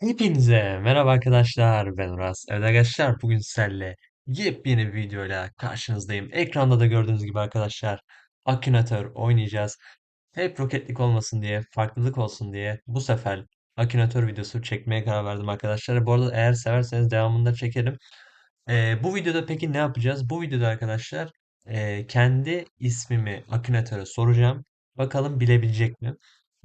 Hepinize merhaba arkadaşlar ben Uras. Evet arkadaşlar bugün sizlerle yepyeni bir videoyla karşınızdayım. Ekranda da gördüğünüz gibi arkadaşlar Akinator oynayacağız. Hep roketlik olmasın diye, farklılık olsun diye bu sefer Akinator videosu çekmeye karar verdim arkadaşlar. Bu arada eğer severseniz devamında çekerim. Ee, bu videoda peki ne yapacağız? Bu videoda arkadaşlar e, kendi ismimi Akinator'a soracağım. Bakalım bilebilecek mi?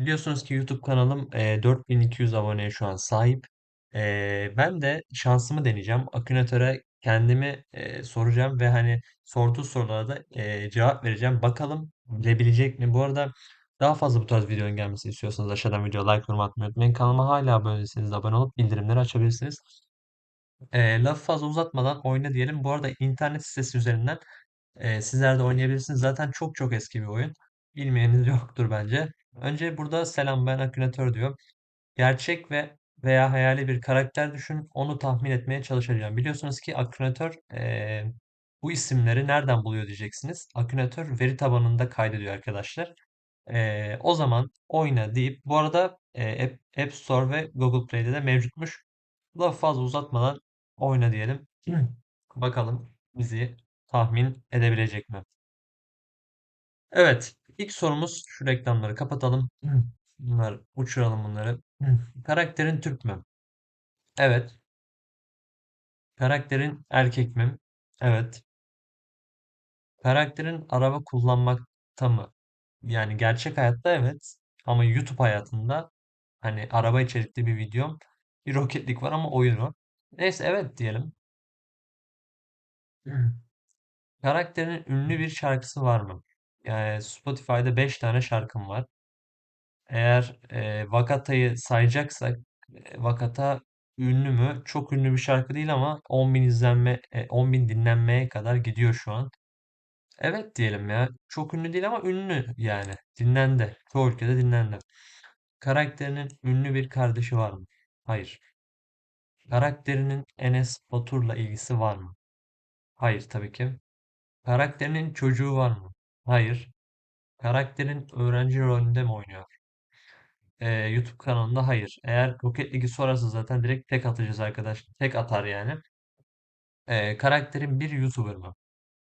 Biliyorsunuz ki YouTube kanalım e, 4200 aboneye şu an sahip. E, ben de şansımı deneyeceğim. Akinator'a kendimi e, soracağım ve hani sorduğu sorulara da e, cevap vereceğim. Bakalım bilebilecek mi? Bu arada daha fazla bu tarz videonun gelmesini istiyorsanız aşağıdan videoya like, yorum atmayı unutmayın. Kanalıma hala abone değilseniz de abone olup bildirimleri açabilirsiniz. E, lafı fazla uzatmadan oyna diyelim. Bu arada internet sitesi üzerinden e, sizler de oynayabilirsiniz. Zaten çok çok eski bir oyun. Bilmeyeniniz yoktur bence. Önce burada selam ben Akinator diyor. Gerçek ve veya hayali bir karakter düşün. Onu tahmin etmeye çalışacağım. Biliyorsunuz ki Akinator e, bu isimleri nereden buluyor diyeceksiniz. Akinator veri tabanında kaydediyor arkadaşlar. E, o zaman oyna deyip bu arada e, App, App Store ve Google Play'de de mevcutmuş. Lafı fazla uzatmadan oyna diyelim. Bakalım bizi tahmin edebilecek mi? Evet, ilk sorumuz şu reklamları kapatalım. Bunlar uçuralım bunları. Karakterin Türk mü? Evet. Karakterin erkek mi? Evet. Karakterin araba kullanmakta mı? Yani gerçek hayatta evet. Ama YouTube hayatında hani araba içerikli bir videom. Bir roketlik var ama oyun o. Neyse evet diyelim. Karakterin ünlü bir şarkısı var mı? Yani Spotify'da 5 tane şarkım var. Eğer e, Vakata'yı sayacaksak Vakata ünlü mü? Çok ünlü bir şarkı değil ama 10.000 izlenme, e, 10.000 dinlenmeye kadar gidiyor şu an. Evet diyelim ya. Çok ünlü değil ama ünlü yani. Dinlendi. Çoğu ülkede dinlendi. Karakterinin ünlü bir kardeşi var mı? Hayır. Karakterinin Enes Batur'la ilgisi var mı? Hayır tabii ki. Karakterinin çocuğu var mı? Hayır. Karakterin öğrenci rolünde mi oynuyor? Ee, YouTube kanalında hayır. Eğer Rocket League'i sorarsa zaten direkt tek atacağız arkadaş. Tek atar yani. Ee, karakterin bir YouTuber mı?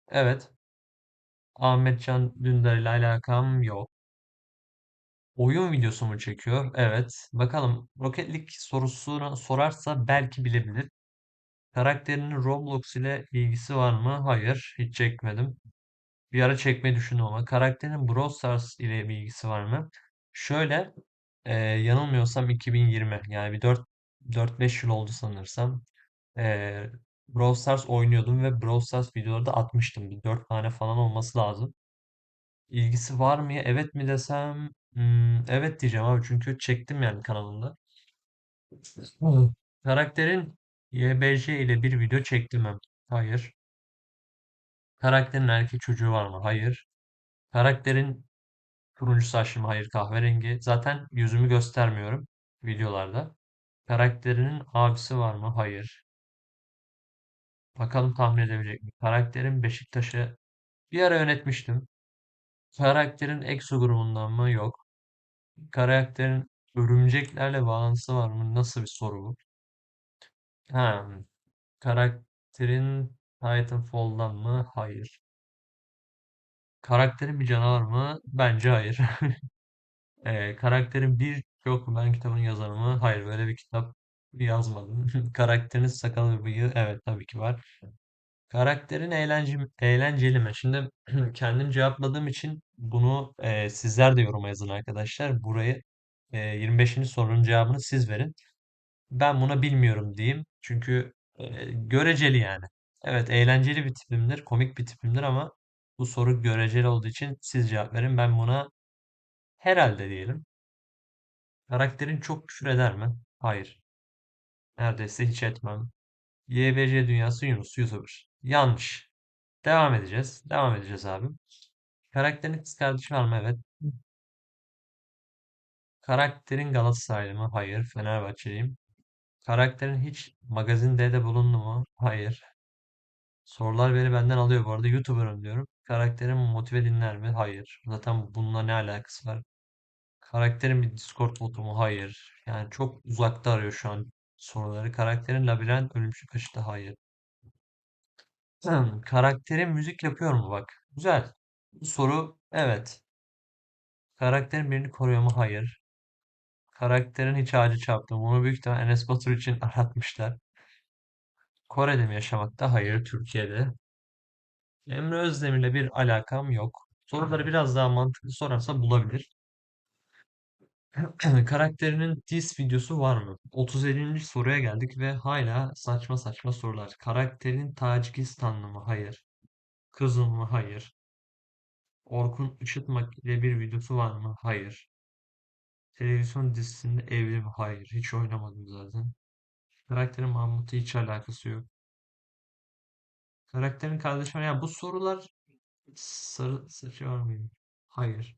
Evet. Ahmetcan Dündar ile alakam yok. Oyun videosu mu çekiyor? Evet. Bakalım Rocket League sorusunu sorarsa belki bilebilir. Karakterinin Roblox ile ilgisi var mı? Hayır. Hiç çekmedim. Bir ara çekmeyi düşündüm ama. Karakterin Brawl Stars ile bir ilgisi var mı? Şöyle e, yanılmıyorsam 2020 yani bir 4 4-5 yıl oldu sanırsam. E, Brawl Stars oynuyordum ve Brawl Stars videoları da atmıştım. Bir 4 tane falan olması lazım. İlgisi var mı? Evet mi desem? Hmm, evet diyeceğim abi çünkü çektim yani kanalımda. Karakterin YBJ ile bir video çektim mi? Hayır. Karakterin erkek çocuğu var mı? Hayır. Karakterin turuncu saçlı mı? Hayır. Kahverengi. Zaten yüzümü göstermiyorum videolarda. Karakterinin abisi var mı? Hayır. Bakalım tahmin edebilecek mi? Karakterin Beşiktaş'ı bir ara yönetmiştim. Karakterin EXO grubundan mı? Yok. Karakterin örümceklerle bağlantısı var mı? Nasıl bir soru bu? Ha, karakterin Titanfall'dan mı? Hayır. Karakterin bir canavar mı? Bence hayır. Ee, karakterin bir yok ben kitabın yazarı mı? Hayır böyle bir kitap yazmadım. Karakterin sakal ve bıyığı evet tabii ki var. Karakterin eğlenceli, eğlenceli mi? Şimdi kendim cevapladığım için bunu e, sizler de yoruma yazın arkadaşlar. Burayı e, 25. sorunun cevabını siz verin. Ben buna bilmiyorum diyeyim. Çünkü e, göreceli yani. Evet eğlenceli bir tipimdir, komik bir tipimdir ama bu soru göreceli olduğu için siz cevap verin. Ben buna herhalde diyelim. Karakterin çok küfür eder mi? Hayır. Neredeyse hiç etmem. YBC dünyası Yunus YouTuber. Yanlış. Devam edeceğiz. Devam edeceğiz abi. Karakterin kız kardeşi var mı? Evet. Karakterin Galatasaraylı mı? Hayır. Fenerbahçeliyim. Karakterin hiç magazinde de bulundu mu? Hayır. Sorular beni benden alıyor bu arada. YouTuber'ım diyorum. Karakterim motive dinler mi? Hayır. Zaten bununla ne alakası var? Karakterin bir Discord botu mu? Hayır. Yani çok uzakta arıyor şu an. soruları. Karakterin labirent ölümcül kaşıntı hayır. Karakterin müzik yapıyor mu bak. Güzel. Bu soru evet. Karakterin birini koruyor mu? Hayır. Karakterin hiç ağacı çarptı mı? Bunu büyük ihtimal Enes Batur için aratmışlar. Kore'de mi yaşamakta? Hayır. Türkiye'de. Emre Özdemir'le bir alakam yok. Soruları biraz daha mantıklı sorarsa bulabilir. Karakterinin diss videosu var mı? 37. soruya geldik ve hala saçma saçma sorular. Karakterin Tacikistanlı mı? Hayır. Kızıl mı? Hayır. Orkun Işıtmak ile bir videosu var mı? Hayır. Televizyon dizisinde evli mi? Hayır. Hiç oynamadım zaten. Karakterin Mahmut'la hiç alakası yok. Karakterin kardeşi var. Ya bu sorular sarı saçı var mıydı? Hayır.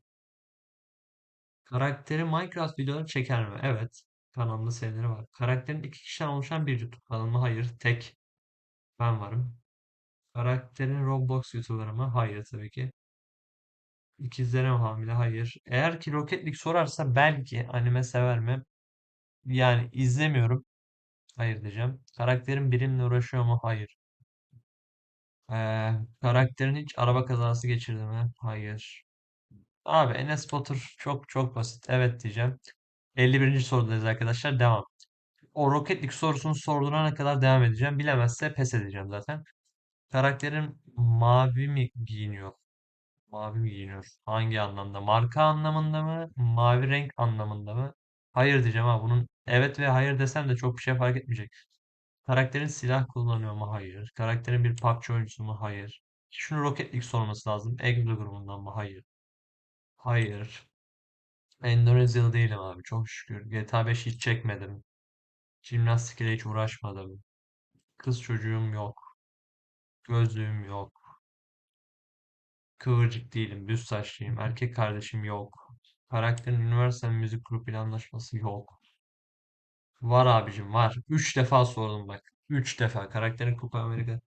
Karakterin Minecraft videoları çeker mi? Evet. Kanalında serileri var. Karakterin iki kişiden oluşan bir YouTube kanalı mı? Hayır. Tek. Ben varım. Karakterin Roblox YouTuber'ı mı? Hayır tabii ki. İkizlere mi hamile? Hayır. Eğer ki Rocket League sorarsa belki anime sever mi? Yani izlemiyorum. Hayır diyeceğim. Karakterin birimle uğraşıyor mu? Hayır. Ee, karakterin hiç araba kazası geçirdi mi? Hayır. Abi Enes Batur çok çok basit. Evet diyeceğim. 51. sorudayız arkadaşlar. Devam. O Rocket League sorusunu sordurana kadar devam edeceğim. Bilemezse pes edeceğim zaten. Karakterin mavi mi giyiniyor? Mavi mi giyiniyor? Hangi anlamda? Marka anlamında mı? Mavi renk anlamında mı? Hayır diyeceğim ha. Bunun evet ve hayır desem de çok bir şey fark etmeyecek. Karakterin silah kullanıyor mu? Hayır. Karakterin bir PUBG oyuncusu mu? Hayır. Şunu Rocket League sorması lazım. Eglo grubundan mı? Hayır. Hayır. Endonezyalı değilim abi. Çok şükür. GTA 5 hiç çekmedim. Jimnastik ile hiç uğraşmadım. Kız çocuğum yok. Gözlüğüm yok. Kıvırcık değilim. Düz saçlıyım. Erkek kardeşim yok. Karakterin Universal Müzik Grubu anlaşması yok. Var abicim var. Üç defa sordum bak. Üç defa. Karakterin Kupa Amerika.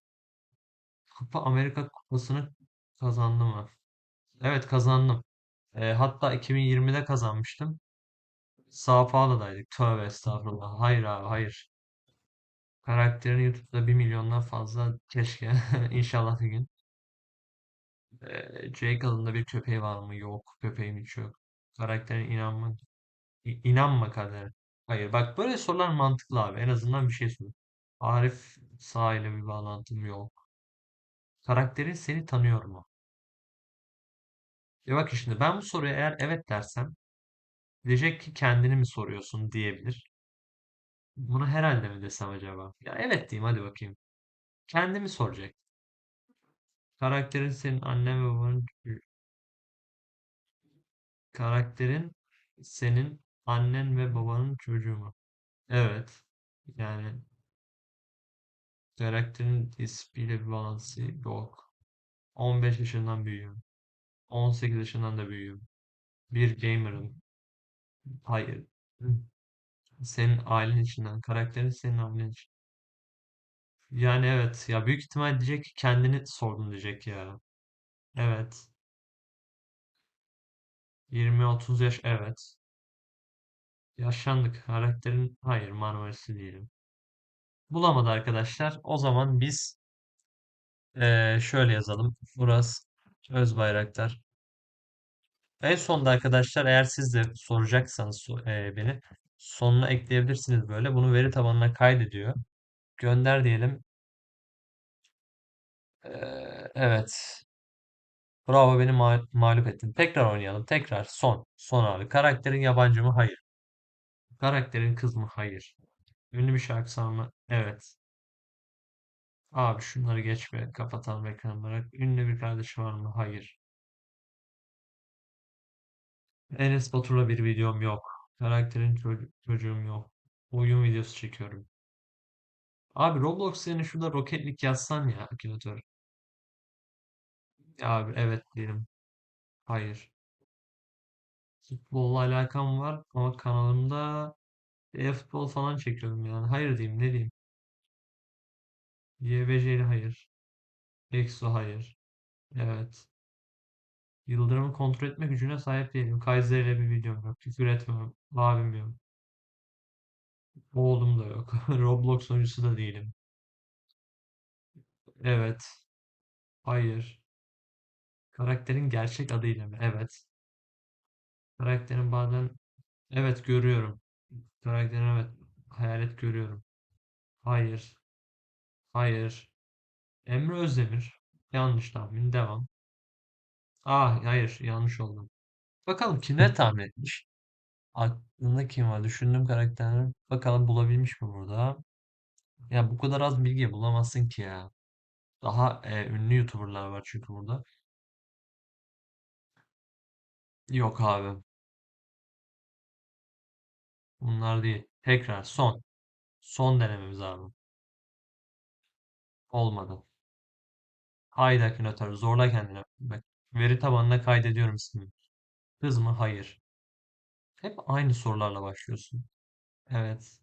Kupa Amerika kupasını kazandı mı? Evet kazandım. E, hatta 2020'de kazanmıştım. Sao Paulo'daydık. Tövbe estağfurullah. Hayır abi hayır. Karakterin YouTube'da bir milyondan fazla keşke. İnşallah bir gün. Ee, Jake adında bir köpeği var mı? Yok. Köpeğim hiç yok. Karakterin inanma. İnanma kadere. Hayır. Bak böyle sorular mantıklı abi. En azından bir şey sor. Arif Sağ ile bir bağlantım yok. Karakterin seni tanıyor mu? Ya bak şimdi ben bu soruya eğer evet dersem diyecek ki kendini mi soruyorsun diyebilir. Bunu herhalde mi desem acaba? Ya evet diyeyim hadi bakayım. Kendimi soracak. Karakterin senin annen ve babanın karakterin senin annen ve babanın çocuğu mu? Evet. Yani karakterin ismiyle bir bağlantısı yok. 15 yaşından büyüğüm. 18 yaşından da büyüğüm. Bir gamer'ım. Hayır. Senin ailen içinden. Karakterin senin ailen için. Yani evet. Ya büyük ihtimal diyecek ki kendini sordun diyecek ya. Evet. 20-30 yaş evet. Yaşlandık. Karakterin hayır Marmaris'i değilim. Bulamadı arkadaşlar. O zaman biz eee, şöyle yazalım. Uras Özbayraktar. En sonda arkadaşlar eğer siz de soracaksanız so- eee, beni sonuna ekleyebilirsiniz böyle. Bunu veri tabanına kaydediyor. Gönder diyelim. Eee, evet. Bravo beni ma- mağlup ettin. Tekrar oynayalım. Tekrar. Son. Son abi. Karakterin yabancı mı? Hayır. Karakterin kız mı? Hayır. Ünlü bir şarkısı mı? Evet. Abi şunları geç ve kapatalım ekranları. Ünlü bir kardeşi var mı? Hayır. Enes Batur'la bir videom yok. Karakterin ço- çocuğum yok. Oyun videosu çekiyorum. Abi Roblox yerine şurada Rocket League yazsan ya akülatör. Abi evet diyelim. Hayır. Futbolla alakam var ama kanalımda e-futbol falan çekiyorum yani. Hayır diyeyim ne diyeyim. YBC ile hayır. Exo hayır. Evet. Yıldırımı kontrol etme gücüne sahip değilim. Kaiser ile bir videom yok. Küfür etmiyorum. Abim yok. Oğlum da yok. Roblox oyuncusu da değilim. Evet. Hayır. Karakterin gerçek adıyla mı? Evet. Karakterin bazen evet görüyorum. Karakterin evet hayalet görüyorum. Hayır. Hayır. Emre Özdemir. Yanlış tahmin. Devam. Aa hayır yanlış oldu. Bakalım kimler tahmin etmiş? Aklında kim var? Düşündüğüm karakterler. Bakalım bulabilmiş mi burada? Ya bu kadar az bilgi bulamazsın ki ya. Daha e, ünlü YouTuber'lar var çünkü burada. Yok abi. Bunlar değil. Tekrar son. Son denememiz abi. Olmadı. Haydi Akinator zorla kendini. Bak, veri tabanına kaydediyorum ismini. Kız mı? Hayır. Hep aynı sorularla başlıyorsun. Evet.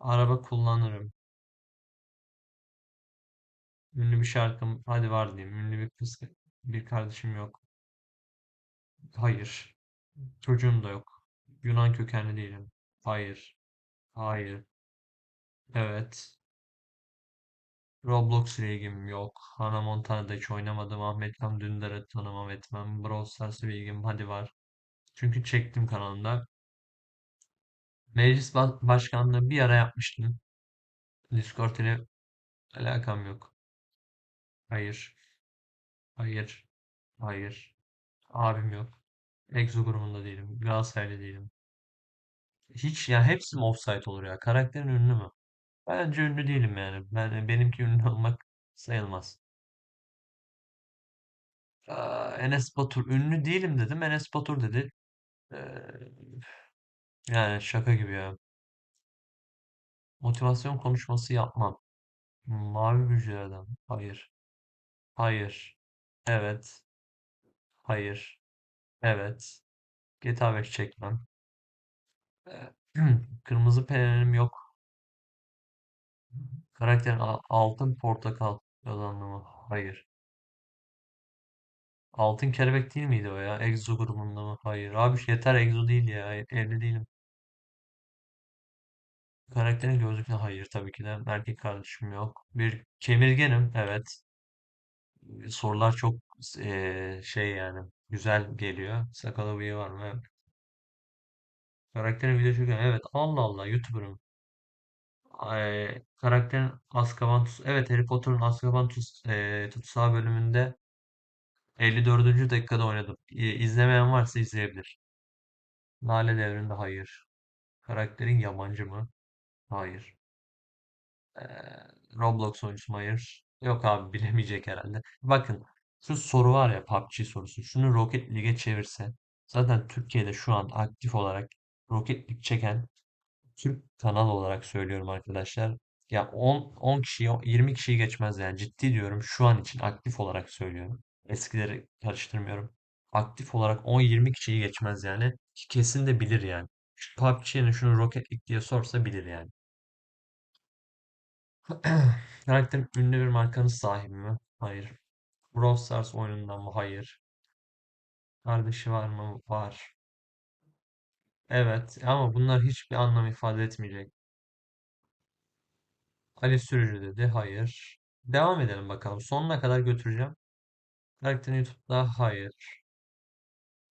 Araba kullanırım. Ünlü bir şarkım. Hadi var diyeyim. Ünlü bir kız. Bir kardeşim yok. Hayır. Çocuğum da yok. Yunan kökenli değilim. Hayır. Hayır. Evet. Roblox ile ilgim yok. Hannah Montana'da hiç oynamadım. Ahmet Kam Dündar'ı tanımam etmem. Brawl Stars ile ilgim hadi var. Çünkü çektim kanalımda. Meclis ba- başkanlığı bir ara yapmıştım. Discord ile alakam yok. Hayır. Hayır. Hayır. Abim yok. Exo grubunda değilim. Galatasaraylı değilim. Hiç ya hepsi mi offside olur ya? Karakterin ünlü mü? Bence ünlü değilim yani. Ben benimki ünlü olmak sayılmaz. Aa, Enes Batur ünlü değilim dedim. Enes Batur dedi. Ee, yani şaka gibi ya. Motivasyon konuşması yapmam. Mavi Müjdeler'den. Hayır. Hayır. Evet. Hayır. Evet. GTA 5 çekmem. Kırmızı pelerim yok. Karakterin altın portakal kazandı mı? Hayır. Altın kelebek değil miydi o ya? Exo grubunda mı? Hayır. Abi yeter Exo değil ya. Evli değilim. Karakterin gözlüğüne hayır tabii ki de. Erkek kardeşim yok. Bir kemirgenim. Evet. Sorular çok eee, şey yani güzel geliyor. Sakalı bıyığı var mı? Karakterin video çekiyor. Evet. Allah Allah. YouTuber'ım. Ay, karakterin Azkaban Tut- Evet Harry Potter'ın Azkaban eee, Tutsağı bölümünde 54. dakikada oynadım. İ- İzlemeyen varsa izleyebilir. Lale Devri'nde hayır. Karakterin yabancı mı? Hayır. Roblox oyuncusu? Hayır. Yok abi bilemeyecek herhalde. Bakın şu soru var ya PUBG sorusu. Şunu Rocket League'e çevirse zaten Türkiye'de şu an aktif olarak Rocket League çeken Türk kanal olarak söylüyorum arkadaşlar. Ya 10 10 kişiyi 20 kişiyi geçmez yani ciddi diyorum şu an için aktif olarak söylüyorum. Eskileri karıştırmıyorum. Aktif olarak 10-20 kişiyi geçmez yani. Kesin de bilir yani. Şu PUBG'nin şunu Rocket League diye sorsa bilir yani. Karakterim ünlü bir markanın sahibi mi? Hayır. Brawl Stars oyunundan mı? Hayır. Kardeşi var mı? Var. Evet ama bunlar hiçbir anlam ifade etmeyecek. Ali Sürücü dedi. Hayır. Devam edelim bakalım. Sonuna kadar götüreceğim. Karakterin YouTube'da hayır.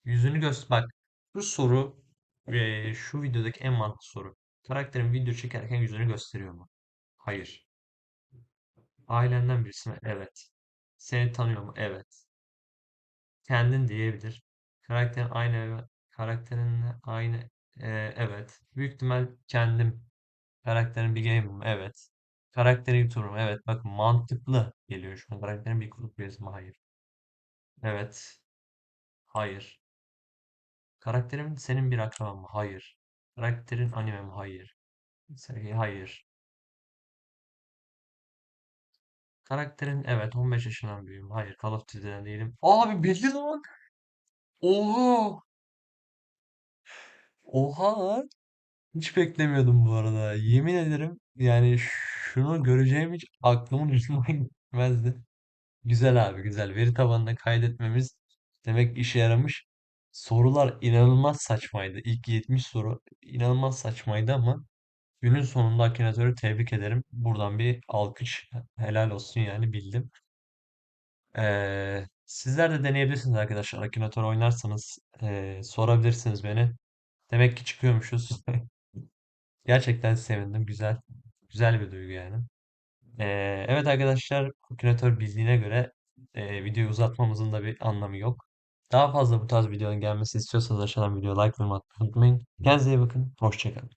Yüzünü göster. Bak bu soru ve şu videodaki en mantıklı soru. Karakterin video çekerken yüzünü gösteriyor mu? Hayır. Ailenden birisi mi? Evet. Seni tanıyor mu? Evet. Kendin diyebilir. Karakterin aynı karakterinle aynı Ee, evet. Büyük ihtimal kendim karakterin bir game'im. Evet. Karakteri YouTuber'ım. Evet. Bakın mantıklı geliyor şu an. Karakterin bir grup üyesi mi? Hayır. Evet. Hayır. Karakterin senin bir akraban mı? Hayır. Karakterin anime mi? Hayır. Sergi hayır. Karakterin evet 15 yaşından büyüğüm. Hayır. Call of Duty'den değilim. Abi bildi lan. Oha. Oha. Hiç beklemiyordum bu arada. Yemin ederim yani şunu göreceğim hiç aklımın ucundan gitmezdi. Güzel abi güzel. Veri tabanına kaydetmemiz demek işe yaramış. Sorular inanılmaz saçmaydı. İlk 70 soru inanılmaz saçmaydı ama günün sonunda Akinator'u tebrik ederim. Buradan bir alkış helal olsun yani bildim. Ee, sizler de deneyebilirsiniz arkadaşlar. Akinator oynarsanız ee, sorabilirsiniz beni. Demek ki çıkıyormuşuz. Gerçekten sevindim. Güzel. Güzel bir duygu yani. Ee, evet arkadaşlar, Akinator bildiğine göre ee, videoyu uzatmamızın da bir anlamı yok. Daha fazla bu tarz videonun gelmesi istiyorsanız aşağıdan videoya like ve atmayı unutmayın. Kendinize iyi bakın. Hoşça kalın.